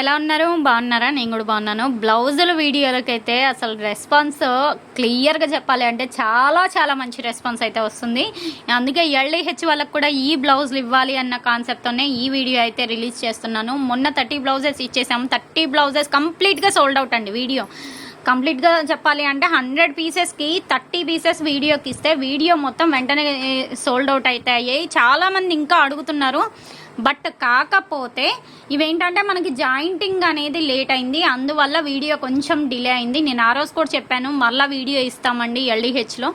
ఎలా ఉన్నారు? బాగున్నారా? నేను కూడా బాగున్నాను. బ్లౌజుల వీడియోలకి అయితే అసలు రెస్పాన్స్ క్లియర్గా చెప్పాలి అంటే చాలా చాలా మంచి రెస్పాన్స్ అయితే వస్తుంది. అందుకే ఎల్ఈహెచ్ వాళ్ళకి కూడా ఈ బ్లౌజులు ఇవ్వాలి అన్న కాన్సెప్ట్తోనే ఈ వీడియో అయితే రిలీజ్ చేస్తున్నాను. మొన్న థర్టీ బ్లౌజెస్ ఇచ్చేసాము. థర్టీ బ్లౌజెస్ కంప్లీట్గా సోల్డ్ అవుట్ అండి వీడియో. కంప్లీట్గా చెప్పాలి అంటే హండ్రెడ్ పీసెస్కి థర్టీ పీసెస్ వీడియోకి ఇస్తే వీడియో మొత్తం వెంటనే సోల్డ్ అవుట్ అవుతాయి చాలామంది ఇంకా అడుగుతున్నారు. బట్ కాకపోతే ఇవేంటంటే మనకి జాయింటింగ్ అనేది లేట్ అయింది. అందువల్ల వీడియో కొంచెం డిలే అయింది. నేను ఆ రోజు కూడా చెప్పాను మళ్ళీ వీడియో ఇస్తామండి ఎల్డీహెచ్లో.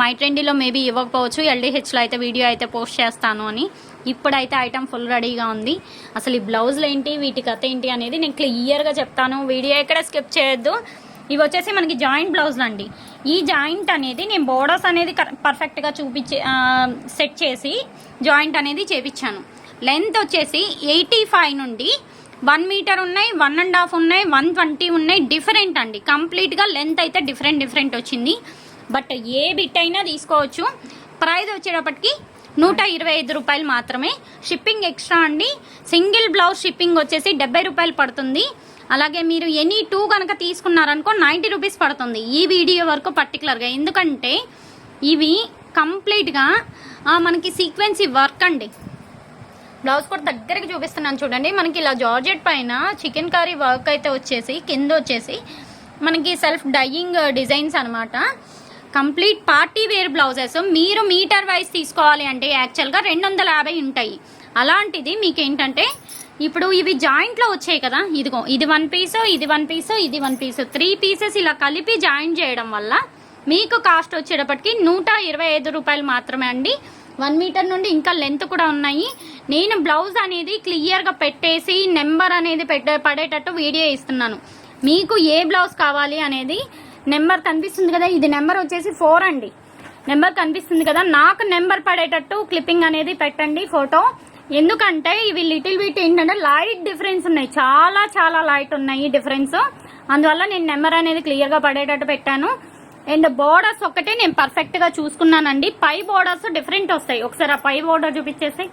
మై ట్రెండీలో మేబీ ఇవ్వకపోవచ్చు. ఎల్డీహెచ్లో అయితే వీడియో అయితే పోస్ట్ చేస్తాను అని. ఇప్పుడైతే ఐటమ్ ఫుల్ రెడీగా ఉంది. అసలు ఈ బ్లౌజులు ఏంటి వీటి కథ ఏంటి అనేది నేను క్లియర్గా చెప్తాను. వీడియో ఎక్కడ స్కిప్ చేయొద్దు. ఇవి వచ్చేసి మనకి జాయింట్ బ్లౌజ్లు అండి. ఈ జాయింట్ అనేది నేను బోర్డర్స్ అనేది పర్ఫెక్ట్గా చూపించే సెట్ చేసి జాయింట్ అనేది చేపించాను. లెంత్ వచ్చేసి ఎయిటీ ఫైవ్ నుండి వన్ మీటర్ ఉన్నాయి వన్ అండ్ హాఫ్ ఉన్నాయి వన్ ట్వంటీ ఉన్నాయి డిఫరెంట్ అండి. కంప్లీట్గా లెంత్ అయితే డిఫరెంట్ డిఫరెంట్ వచ్చింది. బట్ ఏ బిట్ అయినా తీసుకోవచ్చు. ప్రైస్ వచ్చేటప్పటికి నూట ఇరవై ఐదు రూపాయలు మాత్రమే. షిప్పింగ్ ఎక్స్ట్రా అండి. సింగిల్ బ్లౌజ్ షిప్పింగ్ వచ్చేసి డెబ్బై రూపాయలు పడుతుంది. అలాగే మీరు ఎనీ టూ కనుక తీసుకున్నారనుకో నైంటీ రూపీస్ పడుతుంది ఈ వీడియో వరకు పర్టికులర్గా. ఎందుకంటే ఇవి కంప్లీట్గా మనకి సీక్వెన్సీ వర్క్ అండి. బ్లౌజ్ కూడా దగ్గరికి చూపిస్తున్నాను చూడండి. మనకి ఇలా జార్జెట్ పైన చికెన్ కర్రీ వర్క్ అయితే వచ్చేసి కింద వచ్చేసి మనకి సెల్ఫ్ డైయింగ్ డిజైన్స్ అనమాట కంప్లీట్ పార్టీ వేర్ బ్లౌజెస్. మీరు మీటర్ వైజ్ తీసుకోవాలి అంటే యాక్చువల్గా రెండు వందల యాభై ఉంటాయి. అలాంటిది మీకు ఏంటంటే ఇప్పుడు ఇవి జాయింట్లో వచ్చాయి కదా. ఇదిగో ఇది వన్ పీస్ ఇది వన్ పీస్ ఇది వన్ పీస్ త్రీ పీసెస్ ఇలా కలిపి జాయిన్ చేయడం వల్ల మీకు కాస్ట్ వచ్చేటప్పటికి నూట ఇరవై ఐదు రూపాయలు మాత్రమే అండి. వన్ మీటర్ నుండి ఇంకా లెంత్ కూడా ఉన్నాయి. నేను బ్లౌజ్ అనేది క్లియర్గా పెట్టేసి నెంబర్ అనేది పెట్టే పడేటట్టు వీడియో ఇస్తున్నాను. మీకు ఏ బ్లౌజ్ కావాలి అనేది నెంబర్ కనిపిస్తుంది కదా. ఇది నెంబర్ వచ్చేసి ఫోర్ అండి. నెంబర్ కనిపిస్తుంది కదా. నాకు నెంబర్ పడేటట్టు క్లిప్పింగ్ అనేది పెట్టండి ఫోటో ఎందుకంటే ఇవి లిటిల్ బిట్ ఏంటంటే లైట్ డిఫరెన్స్ ఉన్నాయి. చాలా చాలా లైట్ ఉన్నాయి డిఫరెన్స్. అందువల్ల నేను నెంబర్ అనేది క్లియర్గా పడేటట్టు పెట్టాను. అండ్ బోర్డర్స్ ఒక్కటే నేను పర్ఫెక్ట్గా చూసుకున్నానండి. పై బోర్డర్స్ డిఫరెంట్ వస్తాయి. ఒకసారి ఆ పై బోర్డర్ చూపించేసి.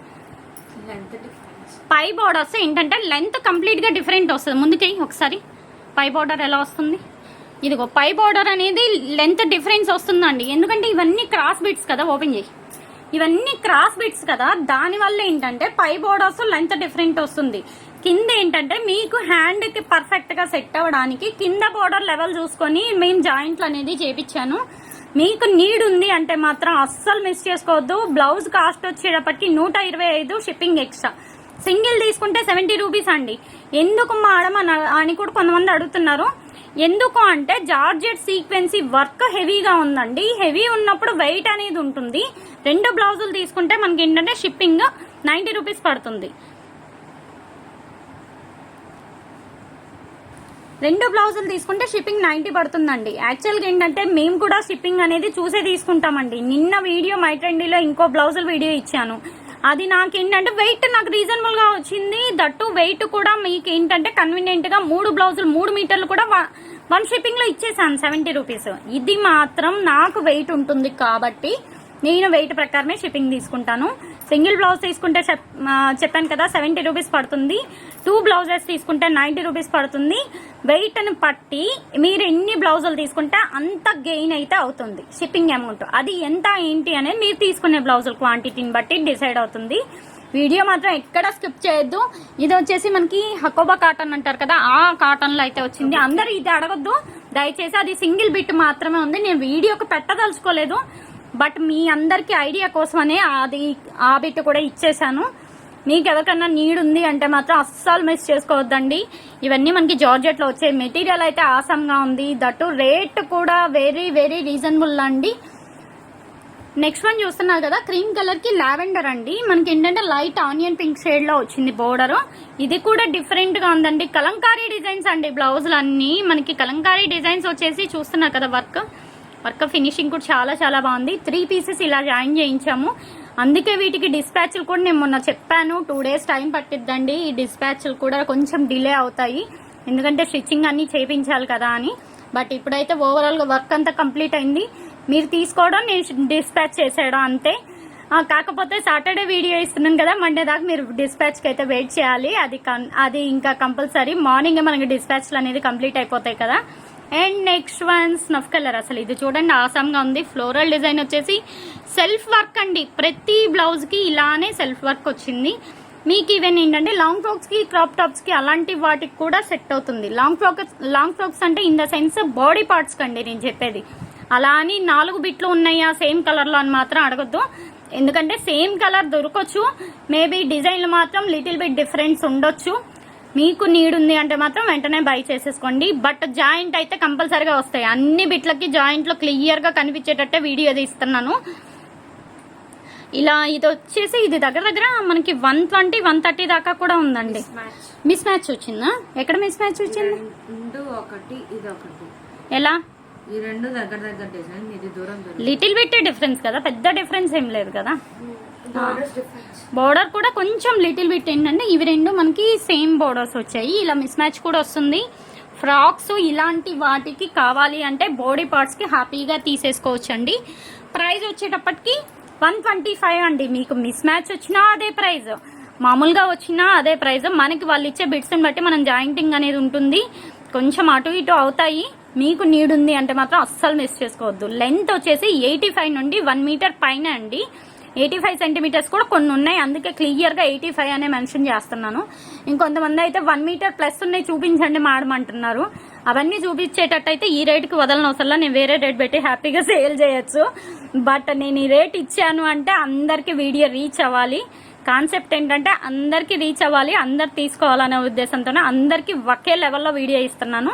పై బోర్డర్స్ ఏంటంటే లెంత్ కంప్లీట్గా డిఫరెంట్ వస్తుంది. ముందుకి ఒకసారి. పై బోర్డర్ ఎలా వస్తుంది? ఇదిగో పై బోర్డర్ అనేది లెంత్ డిఫరెన్స్ వస్తుందండి. ఎందుకంటే ఇవన్నీ క్రాస్ బిట్స్ కదా ఓపెన్ చేయి. ఇవన్నీ క్రాస్ బిట్స్ కదా. దానివల్ల ఏంటంటే పై బోర్డర్స్ లెంత్ డిఫరెంట్ వస్తుంది. కింద ఏంటంటే మీకు హ్యాండ్కి పర్ఫెక్ట్గా సెట్ అవ్వడానికి కింద బోర్డర్ లెవెల్ చూసుకొని మేము జాయింట్లు అనేది చేపించాను. మీకు నీడ్ ఉంది అంటే మాత్రం అస్సలు మిస్ చేసుకోవద్దు. బ్లౌజ్ కాస్ట్ వచ్చేటప్పటికి నూట ఇరవై ఐదు షిప్పింగ్ ఎక్స్ట్రా సింగిల్ తీసుకుంటే సెవెంటీ రూపీస్ అండి. ఎందుకు మేడం అని కూడా కొంతమంది అడుగుతున్నారు. ఎందుకు అంటే జార్జెట్ సీక్వెన్సీ వర్క్ హెవీగా ఉందండి. హెవీ ఉన్నప్పుడు వెయిట్ అనేది ఉంటుంది. రెండు బ్లౌజులు తీసుకుంటే మనకి ఏంటంటే షిప్పింగ్ నైంటీ రూపీస్ పడుతుంది. రెండు బ్లౌజులు తీసుకుంటే షిప్పింగ్ నైంటీ పడుతుందండి. యాక్చువల్గా ఏంటంటే మేము కూడా షిప్పింగ్ అనేది చూసే తీసుకుంటామండి. నిన్న వీడియో మై ట్రెండీలో ఇంకో బ్లౌజుల వీడియో ఇచ్చాను. అది నాకు ఏంటంటే వెయిట్ నాకు రీజనబుల్గా వచ్చింది. దట్టు వెయిట్ కూడా మీకు ఏంటంటే కన్వీనియంట్గా మూడు బ్లౌజులు మూడు మీటర్లు కూడా వన్ షిప్పింగ్లో ఇచ్చేసాను సెవెంటీ రూపీస్ ఇది మాత్రం నాకు వెయిట్ ఉంటుంది కాబట్టి నేను వెయిట్ ప్రకారమే షిప్పింగ్ తీసుకుంటాను. సింగిల్ బ్లౌజ్ తీసుకుంటే చెప్పాను కదా సెవెంటీ రూపీస్ పడుతుంది. టూ బ్లౌజెస్ తీసుకుంటే నైంటీ రూపీస్ పడుతుంది. వెయిట్ని పట్టి మీరు ఎన్ని బ్లౌజులు తీసుకుంటే అంత గెయిన్ అయితే అవుతుంది షిప్పింగ్ అమౌంట్. అది ఎంత ఏంటి అనేది మీరు తీసుకునే బ్లౌజుల క్వాంటిటీని బట్టి డిసైడ్ అవుతుంది. వీడియో మాత్రం ఎక్కడ స్కిప్ చేయొద్దు. ఇది వచ్చేసి మనకి హకోబా కాటన్ అంటారు కదా ఆ కాటన్లో అయితే వచ్చింది. అందరూ ఇది అడగొద్దు. దయచేసి అది సింగిల్ బిట్ మాత్రమే ఉంది. నేను వీడియోకి పెట్టదలుచుకోలేదు. బట్ మీ అందరికీ ఐడియా కోసమనే అది ఆ బిట్ కూడా ఇచ్చేసాను మీకు ఎవరికన్నా నీడ్ ఉంది అంటే మాత్రం అస్సలు మిస్ చేసుకోవద్దండి. ఇవన్నీ మనకి జార్జెట్లో వచ్చే మెటీరియల్ అయితే ఆసంగా ఉంది. దట్టు రేట్ కూడా వెరీ వెరీ రీజనబుల్ అండి. నెక్స్ట్ వన్ చూస్తున్నారు కదా క్రీమ్ కలర్కి లావెండర్ అండి. మనకి ఏంటంటే లైట్ ఆనియన్ పింక్ షేడ్లో వచ్చింది బోర్డరు ఇది కూడా డిఫరెంట్గా ఉందండి. కలంకారీ డిజైన్స్ అండి బ్లౌజులు అన్నీ మనకి కలంకారీ డిజైన్స్ వచ్చేసి చూస్తున్నారు కదా వర్క్ వర్క్ ఫినిషింగ్ కూడా చాలా చాలా బాగుంది. త్రీ పీసెస్ ఇలా జాయిన్ చేయించాము. అందుకే వీటికి డిస్పాచ్లు కూడా నేను మొన్న చెప్పాను. టూ డేస్ టైం పట్టిద్దండి. ఈ డిస్పాచ్లు కూడా కొంచెం డిలే అవుతాయి. ఎందుకంటే స్టిచ్చింగ్ అన్నీ చేయించాలి కదా అని. బట్ ఇప్పుడైతే ఓవరాల్గా వర్క్ అంతా కంప్లీట్ అయింది. మీరు తీసుకోవడం నేను డిస్పాచ్ చేసేయడం అంతే. కాకపోతే సాటర్డే వీడియో ఇస్తున్నాను కదా. మండే దాకా మీరు డిస్పాచ్కి అయితే వెయిట్ చేయాలి. అది కన్- అది ఇంకా కంపల్సరీ మార్నింగే మనకి డిస్పాచ్లు అనేది కంప్లీట్ అయిపోతాయి కదా. And next one snuff colour అసలు ఇది చూడండి ఆసంగా ఉంది. ఫ్లోరల్ డిజైన్ వచ్చేసి సెల్ఫ్ వర్క్ అండి. ప్రతి బ్లౌజ్కి ఇలానే సెల్ఫ్ వర్క్ వచ్చింది. మీకు ఈవెన్ ఏంటంటే లాంగ్ ఫ్రాక్స్కి క్రాప్ టాప్స్కి అలాంటి వాటికి కూడా సెట్ అవుతుంది. లాంగ్ ఫ్రాక్స్ లాంగ్ ఫ్రాక్స్ అంటే in the sense body parts కండి నేను చెప్పేది. అలా అని నాలుగు బిట్లు ఉన్నాయా సేమ్ కలర్లో అని మాత్రం అడగద్దు. ఎందుకంటే సేమ్ కలర్ దొరకవచ్చు మేబీ డిజైన్లు మాత్రం లిటిల్ బిట్ డిఫరెన్స్ ఉండొచ్చు. మీకు నీడ్ ఉంది అంటే మాత్రం వెంటనే బై చేసేసుకోండి. బట్ జాయింట్ అయితే కంపల్సరీగా వస్తాయి. అన్ని బిట్లకి జాయింట్లో క్లియర్గా కనిపించేటట్టే వీడియో తీస్తున్నాను ఇలా ఇది వచ్చేసి ఇది దగ్గర దగ్గర మనకి వన్ ట్వంటీ వన్ థర్టీ దాకా కూడా ఉందండి. మిస్ మ్యాచ్ వచ్చిందా? ఎక్కడ మిస్ మ్యాచ్ వచ్చింది? రెండు ఒకటి ఇది ఒకటి. ఎలా? ఈ రెండు దగ్గర దగ్గర లిటిల్ బిట్ డిఫరెన్స్ కదా? పెద్ద డిఫరెన్స్ ఏం లేదు కదా? బోర్డర్ కూడా కొంచెం లిటిల్ బిట్ ఏంటంటే ఇవి రెండు మనకి సేమ్ బోర్డర్స్ వచ్చాయి. ఇలా మిస్ మ్యాచ్ కూడా వస్తుంది. ఫ్రాక్స్ ఇలాంటి వాటికి కావాలి అంటే బాడీ పార్ట్స్కి హ్యాపీగా తీసేసుకోవచ్చండి. ప్రైస్ వచ్చేటప్పటికి వన్ ట్వంటీ ఫైవ్ అండి. మీకు మిస్ మ్యాచ్ వచ్చినా అదే ప్రైస్ మామూలుగా వచ్చినా అదే ప్రైజ్ మనకి వాళ్ళు ఇచ్చే బిట్స్ని బట్టి మనం జాయింటింగ్ అనేది ఉంటుంది. కొంచెం అటు ఇటు అవుతాయి. మీకు నీడ్ ఉంది అంటే మాత్రం అస్సలు మిస్ చేసుకోవద్దు. లెంత్ వచ్చేసి ఎయిటీ ఫైవ్ నుండి వన్ మీటర్ పైన అండి. ఎయిటీ ఫైవ్ సెంటీమీటర్స్ కూడా కొన్ని ఉన్నాయి. అందుకే క్లియర్గా ఎయిటీ ఫైవ్ అనే మెన్షన్ చేస్తున్నాను. ఇంకొంతమంది అయితే వన్ మీటర్ ప్లస్ ఉన్నాయి చూపించండి మాడమంటున్నారు అవన్నీ చూపించేటట్టయితే ఈ రేటుకి వదలని అవసరంలా నేను వేరే రేట్ పెట్టి హ్యాపీగా సేల్ చేయొచ్చు. బట్ నేను ఈ రేట్ ఇచ్చాను అంటే అందరికీ వీడియో రీచ్ అవ్వాలి. కాన్సెప్ట్ ఏంటంటే అందరికీ రీచ్ అవ్వాలి అందరు తీసుకోవాలనే ఉద్దేశంతోనే అందరికీ ఒకే లెవెల్లో వీడియో ఇస్తున్నాను.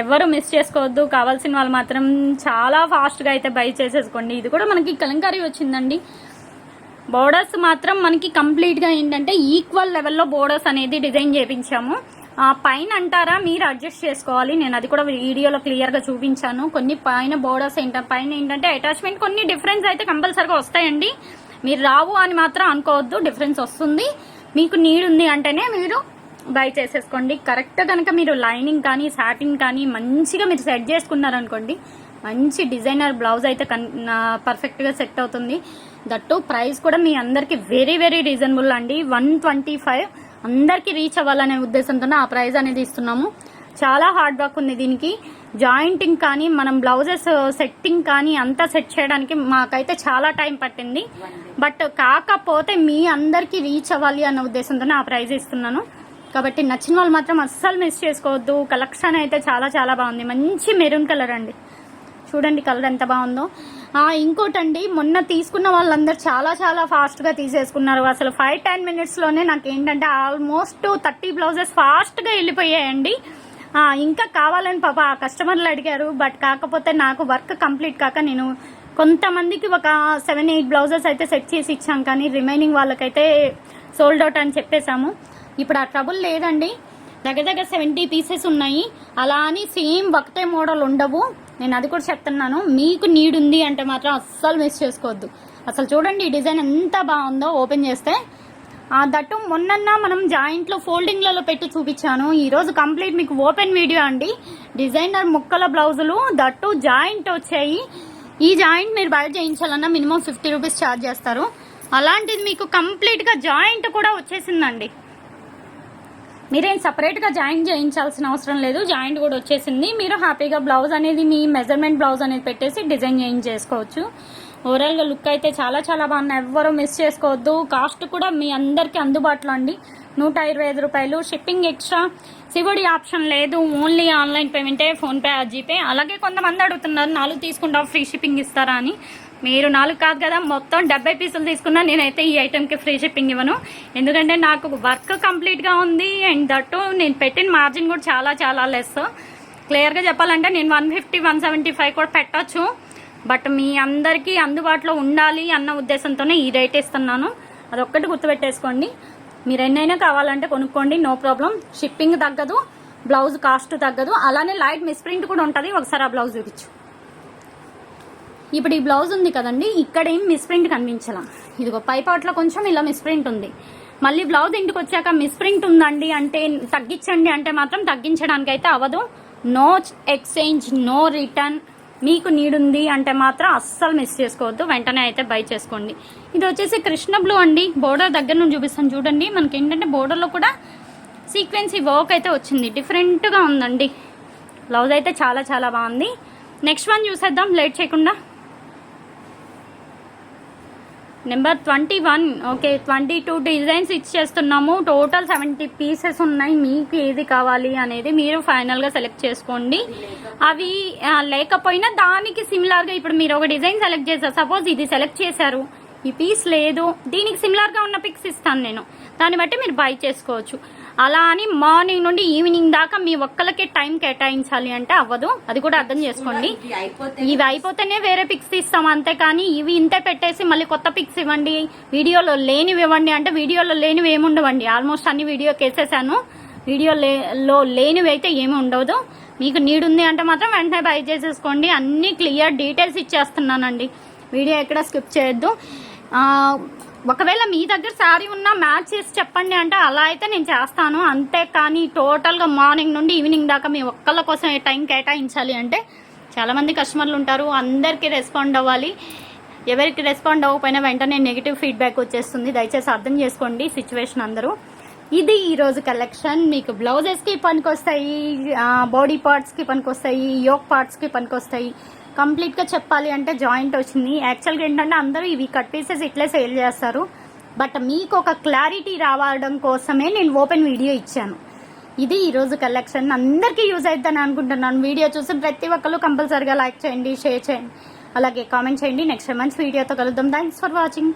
ఎవరు మిస్ చేసుకోవద్దు. కావాల్సిన వాళ్ళు మాత్రం చాలా ఫాస్ట్గా అయితే బై చేసేసుకోండి. ఇది కూడా మనకి కలంకారీ వచ్చిందండి. బోర్డర్స్ మాత్రం మనకి కంప్లీట్గా ఏంటంటే ఈక్వల్ లెవెల్లో బోర్డర్స్ అనేది డిజైన్ చేయించాము పైన అంటారా మీరు అడ్జస్ట్ చేసుకోవాలి. నేను అది కూడా వీడియోలో క్లియర్గా చూపించాను. కొన్ని పైన బోర్డర్స్ ఏంట పైన ఏంటంటే అటాచ్మెంట్ కొన్ని డిఫరెన్స్ అయితే కంపల్సరీగా వస్తాయండి. మీరు రావు అని మాత్రం అనుకోవద్దు డిఫరెన్స్ వస్తుంది. మీకు నీడ్ ఉంది అంటేనే మీరు బై చేసేసుకోండి. కరెక్ట్ కనుక మీరు లైనింగ్ కానీ సాటిన్ కానీ మంచిగా మీరు సెట్ చేసుకున్నారనుకోండి మంచి డిజైనర్ బ్లౌజ్ అయితే కన్ పర్ఫెక్ట్గా సెట్ అవుతుంది. దట్టు ప్రైస్ కూడా మీ అందరికి వెరీ వెరీ రీజనబుల్ అండి. వన్ ట్వంటీ ఫైవ్ అందరికీ రీచ్ అవ్వాలనే ఉద్దేశంతో ఆ ప్రైస్ అనేది ఇస్తున్నాము. చాలా హార్డ్ వర్క్ ఉంది దీనికి. జాయింటింగ్ కానీ మనం బ్లౌజెస్ uh, సెట్టింగ్ కానీ అంతా సెట్ చేయడానికి మాకైతే చాలా టైం పట్టింది. బట్ కాకపోతే మీ అందరికీ రీచ్ అవ్వాలి అన్న ఉద్దేశంతోనే ఆ ప్రైజ్ ఇస్తున్నాను. కాబట్టి నచ్చిన వాళ్ళు మాత్రం అస్సలు మిస్ చేసుకోవద్దు. కలెక్షన్ అయితే చాలా చాలా బాగుంది. మంచి మెరూన్ కలర్ అండి. చూడండి కలర్ ఎంత బాగుందో. ఇంకోటండి మొన్న తీసుకున్న వాళ్ళందరూ చాలా చాలా ఫాస్ట్గా తీసేసుకున్నారు. అసలు ఫైవ్ టెన్ మినిట్స్లోనే నాకు ఏంటంటే ఆల్మోస్ట్ థర్టీ బ్లౌజెస్ ఫాస్ట్గా వెళ్ళిపోయాయండి. ఇంకా కావాలని పాప ఆ కస్టమర్లు అడిగారు బట్ కాకపోతే నాకు వర్క్ కంప్లీట్ కాక నేను కొంతమందికి ఒక సెవెన్ ఎయిట్ బ్లౌజెస్ అయితే సెట్ చేసి ఇచ్చాం కానీ రిమైనింగ్ వాళ్ళకైతే సోల్డ్ అవుట్ అని చెప్పేశాము. ఇప్పుడు ఆ ట్రబుల్ లేదండి. దగ్గర దగ్గర సెవెంటీ పీసెస్ ఉన్నాయి. అలా అని సేమ్ ఒకటే మోడల్ ఉండవు. నేను అది కూడా చెప్తున్నాను. మీకు నీడ్ ఉంది అంటే మాత్రం అస్సలు మిస్ చేసుకోవద్దు. అసలు చూడండి ఈ డిజైన్ ఎంత బాగుందో ఓపెన్ చేస్తే. ఆ దట్టు మొన్న మనం జాయింట్లో ఫోల్డింగ్లలో పెట్టి చూపించాను. ఈరోజు కంప్లీట్ మీకు ఓపెన్ వీడియో అండి. డిజైనర్ ముక్కల బ్లౌజులు దట్టు జాయింట్ వచ్చాయి. ఈ జాయింట్ మీరు బయట చేయించాలన్నా మినిమం ఫిఫ్టీ రూపీస్ ఛార్జ్ చేస్తారు. అలాంటిది మీకు కంప్లీట్గా జాయింట్ కూడా వచ్చేసిందండి. మీరేం సపరేట్గా జాయింట్ చేయించాల్సిన అవసరం లేదు. జాయింట్ కూడా వచ్చేసింది. మీరు హ్యాపీగా బ్లౌజ్ అనేది మీ మెజర్మెంట్ బ్లౌజ్ అనేది పెట్టేసి డిజైన్ చేయించేసుకోవచ్చు ఓవరాల్గా లుక్ అయితే చాలా చాలా బాగుంది ఎవ్వరూ మిస్ చేసుకోవద్దు. కాస్ట్ కూడా మీ అందరికీ అందుబాటులో అండి. నూట ఇరవై ఐదు రూపాయలు. షిప్పింగ్ ఎక్స్ట్రా సివడి ఆప్షన్ లేదు. ఓన్లీ ఆన్లైన్ పేమెంటే ఫోన్పే జీపే అలాగే కొంతమంది అడుగుతున్నారు నాలుగు తీసుకుంటాం ఫ్రీ షిప్పింగ్ ఇస్తారా అని. మీరు నాలుగు కాదు కదా మొత్తం డెబ్బై పీసులు తీసుకున్నా నేనైతే ఈ ఐటెంకి ఫ్రీ షిప్పింగ్ ఇవ్వను. ఎందుకంటే నాకు వర్క్ కంప్లీట్గా ఉంది అండ్ దట్టు నేను పెట్టిన మార్జిన్ కూడా చాలా చాలా లెస్ క్లియర్గా చెప్పాలంటే నేను one fifty one seventy five కూడా పెట్టొచ్చు. బట్ మీ అందరికీ అందుబాటులో ఉండాలి అన్న ఉద్దేశంతోనే ఈ రేట్ ఇస్తున్నాను. అదొక్కటి గుర్తుపెట్టేసుకోండి. మీరు ఎన్నైనా కావాలంటే కొనుక్కోండి నో ప్రాబ్లం షిప్పింగ్ తగ్గదు బ్లౌజ్ కాస్ట్ తగ్గదు. అలానే లైట్ మిస్ప్రింట్ కూడా ఉంటుంది. ఒకసారి ఆ బ్లౌజ్ చూపించు. ఇప్పుడు ఈ బ్లౌజ్ ఉంది కదండి ఇక్కడ ఏం మిస్ప్రింట్ కనిపించలా. ఇదిగో పైపాట్లో కొంచెం ఇలా మిస్ప్రింట్ ఉంది. మళ్ళీ బ్లౌజ్ ఇంటికి వచ్చాక మిస్ప్రింట్ ఉందండి అంటే తగ్గించండి అంటే మాత్రం తగ్గించడానికి అయితే అవ్వదు నో ఎక్స్చేంజ్ నో రిటర్న్. మీకు నీడుంది అంటే మాత్రం అస్సలు మిస్ చేసుకోవద్దు. వెంటనే అయితే బై చేసుకోండి. ఇది వచ్చేసి కృష్ణ బ్లూ అండి. బోర్డర్ దగ్గర నుంచి చూపిస్తాను చూడండి. మనకి ఏంటంటే బోర్డర్లో కూడా సీక్వెన్సీ వర్క్ అయితే వచ్చింది. డిఫరెంట్గా ఉందండి. బ్లౌజ్ అయితే చాలా చాలా బాగుంది. నెక్స్ట్ వన్ చూసేద్దాం. లేట్ చేయకుండా. Number twenty one. Okay twenty two designs ఇచ్చేస్తున్నాము total seventy pieces ఉన్నాయి. మీకు ఏది కావాలి అనేది మీరు ఫైనల్గా సెలెక్ట్ చేసుకోండి. అవి లేకపోయినా దానికి సిమిలర్గా ఇప్పుడు మీరు ఒక డిజైన్ సెలెక్ట్ చేశారు. సపోజ్ ఇది సెలెక్ట్ చేశారు. ఈ పీస్ లేదు. దీనికి సిమిలర్గా ఉన్న పిక్స్ ఇస్తాను నేను. దాన్ని బట్టి మీరు బై చేసుకోవచ్చు. అలా అని మార్నింగ్ నుండి ఈవినింగ్ దాకా మీ ఒక్కలకే టైం కేటాయించాలి అంటే అవ్వదు. అది కూడా అర్థం చేసుకోండి. ఇవి అయిపోతేనే వేరే పిక్స్ తీస్తాం అంతే కానీ ఇవి ఇంతే పెట్టేసి మళ్ళీ కొత్త పిక్స్ ఇవ్వండి వీడియోలో లేనివి ఇవ్వండి అంటే వీడియోలో లేనివి ఏమి ఉండవండి. ఆల్మోస్ట్ అన్ని వీడియోకి వేసేసాను వీడియో లో లేనివి అయితే ఏమి ఉండదు. మీకు నీడ్ ఉంది అంటే మాత్రం వెంటనే బై చేసేసుకోండి. అన్ని క్లియర్ డీటెయిల్స్ ఇచ్చేస్తున్నానండి. వీడియో ఎక్కడ స్కిప్ చేయొద్దు. ఒకవేళ మీ దగ్గర శారీ ఉన్నా మ్యాచ్ చేసి చెప్పండి అంటే అలా అయితే నేను చేస్తాను. అంతే కానీ టోటల్గా మార్నింగ్ నుండి ఈవినింగ్ దాకా మీ ఒక్కళ్ళ కోసం టైం కేటాయించాలి అంటే చాలామంది కస్టమర్లు ఉంటారు. అందరికీ రెస్పాండ్ అవ్వాలి. ఎవరికి రెస్పాండ్ అవ్వకపోయినా వెంటనే నెగిటివ్ ఫీడ్బ్యాక్ వచ్చేస్తుంది. దయచేసి అర్థం చేసుకోండి సిచ్యువేషన్ అందరూ. ఇది ఈరోజు కలెక్షన్. మీకు బ్లౌజెస్కి పనికొస్తాయి బాడీ పార్ట్స్కి పనికొస్తాయి యోక్ పార్ట్స్కి పనికొస్తాయి. కంప్లీట్గా చెప్పాలి అంటే జాయింట్ వచ్చింది. యాక్చువల్గా ఏంటంటే అందరూ ఇవి కట్ పీసెస్ ఇట్లే సేల్ చేస్తారు. బట్ మీకు ఒక క్లారిటీ రావడం కోసమే నేను ఓపెన్ వీడియో ఇచ్చాను. ఇది ఈరోజు కలెక్షన్ అందరికీ యూజ్ అవుతుందని అనుకుంటున్నాను. వీడియో చూసి ప్రతి ఒక్కరు కంపల్సరీగా లైక్ చేయండి షేర్ చేయండి. అలాగే కామెంట్ చేయండి. నెక్స్ట్ మంచి వీడియోతో కలుద్దాం. Thanks for watching